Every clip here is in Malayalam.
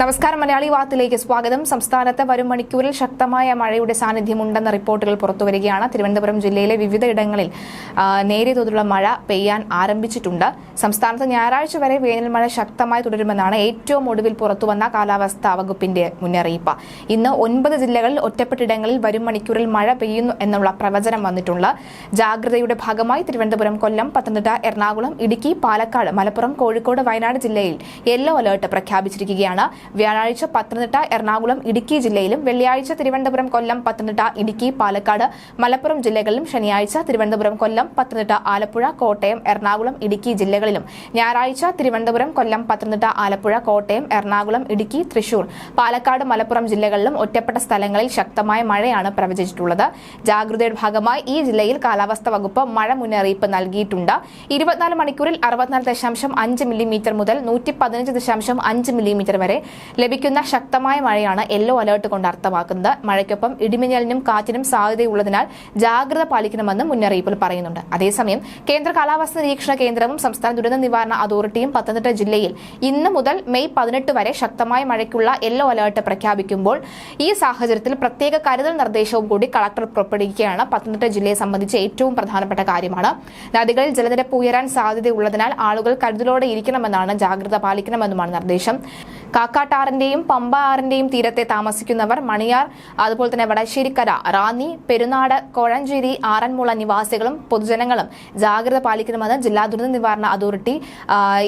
നമസ്കാരം. മലയാളി വാർത്തയിലേക്ക് സ്വാഗതം. സംസ്ഥാനത്ത് വരും മണിക്കൂറിൽ ശക്തമായ മഴയുടെ സാന്നിധ്യമുണ്ടെന്ന റിപ്പോർട്ടുകൾ പുറത്തുവരികയാണ്. തിരുവനന്തപുരം ജില്ലയിലെ വിവിധ ഇടങ്ങളിൽ നേരിയ തോതിലുള്ള മഴ പെയ്യാൻ ആരംഭിച്ചിട്ടുണ്ട്. സംസ്ഥാനത്ത് ഞായറാഴ്ച വരെ വേനൽ മഴ ശക്തമായി തുടരുമെന്നാണ് ഏറ്റവും ഒടുവിൽ പുറത്തുവന്ന കാലാവസ്ഥാ വകുപ്പിന്റെ മുന്നറിയിപ്പ്. ഇന്ന് ഒൻപത് ജില്ലകളിൽ ഒറ്റപ്പെട്ടിടങ്ങളിൽ വരും മണിക്കൂറിൽ മഴ പെയ്യുന്നു എന്നുള്ള പ്രവചനം വന്നിട്ടുണ്ട്. ജാഗ്രതയുടെ ഭാഗമായി തിരുവനന്തപുരം കൊല്ലം പത്തനംതിട്ട എറണാകുളം ഇടുക്കി പാലക്കാട് മലപ്പുറം കോഴിക്കോട് വയനാട് ജില്ലയിൽ യെല്ലോ അലേർട്ട് പ്രഖ്യാപിച്ചിരിക്കുകയാണ്. വ്യാഴാഴ്ച പത്തനംതിട്ട എറണാകുളം ഇടുക്കി ജില്ലയിലും വെള്ളിയാഴ്ച തിരുവനന്തപുരം കൊല്ലം പത്തനംതിട്ട ഇടുക്കി പാലക്കാട് മലപ്പുറം ജില്ലകളിലും ശനിയാഴ്ച തിരുവനന്തപുരം കൊല്ലം പത്തനംതിട്ട ആലപ്പുഴ കോട്ടയം എറണാകുളം ഇടുക്കി ജില്ലകളിലും. ഞായറാഴ്ച തിരുവനന്തപുരം കൊല്ലം പത്തനംതിട്ട ആലപ്പുഴ കോട്ടയം എറണാകുളം ഇടുക്കി തൃശൂർ. പാലക്കാട് മലപ്പുറം ജില്ലകളിലും ഒറ്റപ്പെട്ട സ്ഥലങ്ങളിൽ ശക്തമായ മഴയാണ് പ്രവചിച്ചിട്ടുള്ളത്. ജാഗ്രതയുടെ ഭാഗമായി ഈ ജില്ലയിൽ കാലാവസ്ഥാ വകുപ്പ് മഴ മുന്നറിയിപ്പ് നൽകിയിട്ടുണ്ട്. ഇരുപത്തിനാല് മണിക്കൂറിൽ അറുപത്തിനാല് ദശാംശം അഞ്ച് മില്ലിമീറ്റർ മുതൽ നൂറ്റി പതിനഞ്ച് ദശാംശം അഞ്ച് മില്ലിമീറ്റർ വരെ ലഭിക്കുന്ന ശക്തമായ മഴയാണ് യെല്ലോ അലേർട്ട് കൊണ്ട് അർത്ഥമാക്കുന്നത്. മഴയ്ക്കൊപ്പം ഇടിമിന്നലിനും കാറ്റിനും സാധ്യതയുള്ളതിനാൽ ജാഗ്രത പാലിക്കണമെന്ന് മുന്നറിയിപ്പിൽ പറയുന്നുണ്ട്. അതേസമയം കേന്ദ്ര കാലാവസ്ഥാ നിരീക്ഷണ കേന്ദ്രവും സംസ്ഥാന ദുരന്ത നിവാരണ അതോറിറ്റിയും പത്തനംതിട്ട ജില്ലയിൽ ഇന്ന് മുതൽ മെയ് പതിനെട്ട് വരെ ശക്തമായ മഴയ്ക്കുള്ള യെല്ലോ അലേർട്ട് പ്രഖ്യാപിക്കുമ്പോൾ ഈ സാഹചര്യത്തിൽ പ്രത്യേക കരുതൽ നിർദ്ദേശവും കൂടി കളക്ടർ പുറപ്പെടുവിക്കുകയാണ് പത്തനംതിട്ട ജില്ലയെ സംബന്ധിച്ച് ഏറ്റവും പ്രധാനപ്പെട്ട കാര്യമാണ്. നദികളിൽ ജലനിരപ്പ് ഉയരാൻ സാധ്യതയുള്ളതിനാൽ ആളുകൾ കരുതലോടെ ഇരിക്കണമെന്നാണ് ജാഗ്രത പാലിക്കണമെന്നുമാണ് നിർദ്ദേശം. കാക്കാട്ടാറിന്റെയും പമ്പ ആറിന്റെയും തീരത്തെ താമസിക്കുന്നവർ മണിയാർ അതുപോലെ തന്നെ വടശ്ശേരിക്കര റാന്നി പെരുന്നാട് കോഴഞ്ചേരി ആറന്മുള നിവാസികളും പൊതുജനങ്ങളും ജാഗ്രത പാലിക്കണമെന്ന് ജില്ലാ ദുരന്ത നിവാരണ അതോറിറ്റി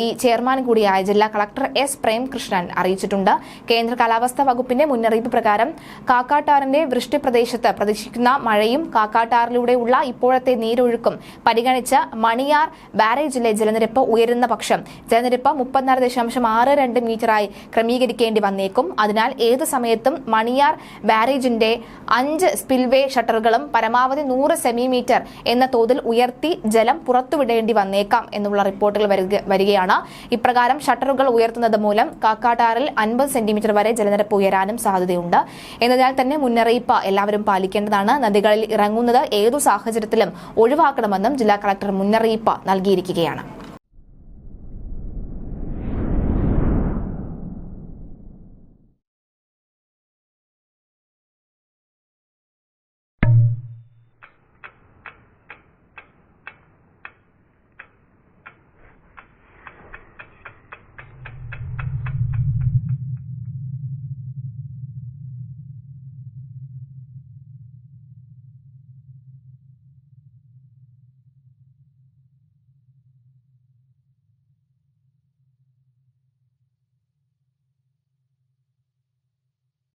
ഈ ചെയർമാൻ കൂടിയായ ജില്ലാ കളക്ടർ എസ് പ്രേംകൃഷ്ണൻ അറിയിച്ചിട്ടുണ്ട്. കേന്ദ്ര കാലാവസ്ഥാ വകുപ്പിന്റെ മുന്നറിയിപ്പ് പ്രകാരം കാക്കാട്ടാറിന്റെ വൃഷ്ടി പ്രദേശത്ത് പ്രതീക്ഷിക്കുന്ന മഴയും കാക്കാട്ടാറിലൂടെയുള്ള ഇപ്പോഴത്തെ നീരൊഴുക്കും പരിഗണിച്ച് മണിയാർ ബാരേജിലെ ജലനിരപ്പ് ഉയരുന്ന പക്ഷം ജലനിരപ്പ് മുപ്പത്തിനാല് ദശാംശം ആറ് രണ്ട് മീറ്ററായി ക്രമീകരിക്കേണ്ടി വന്നേക്കും. അതിനാൽ ഏത് സമയത്തും മണിയാർ ബാരേജിന്റെ അഞ്ച് സ്പിൽവേ ഷട്ടറുകളും പരമാവധി നൂറ് സെമിമീറ്റർ എന്ന തോതിൽ ഉയർത്തി ജലം പുറത്തുവിടേണ്ടി വന്നേക്കാം എന്നുള്ള റിപ്പോർട്ടുകൾ വരികയാണ്. ഇപ്രകാരം ഷട്ടറുകൾ ഉയർത്തുന്നത് മൂലം കാക്കാട്ടാറിൽ അൻപത് സെന്റിമീറ്റർ വരെ ജലനിരപ്പ് ഉയരാനും സാധ്യതയുണ്ട്. എന്നതിനാൽ തന്നെ മുന്നറിയിപ്പ് എല്ലാവരും പാലിക്കേണ്ടതാണ്. നദികളിൽ ഇറങ്ങുന്നത് ഏതു സാഹചര്യത്തിലും ഒഴിവാക്കണമെന്നും ജില്ലാ കളക്ടർ മുന്നറിയിപ്പ് നൽകിയിരിക്കുകയാണ്.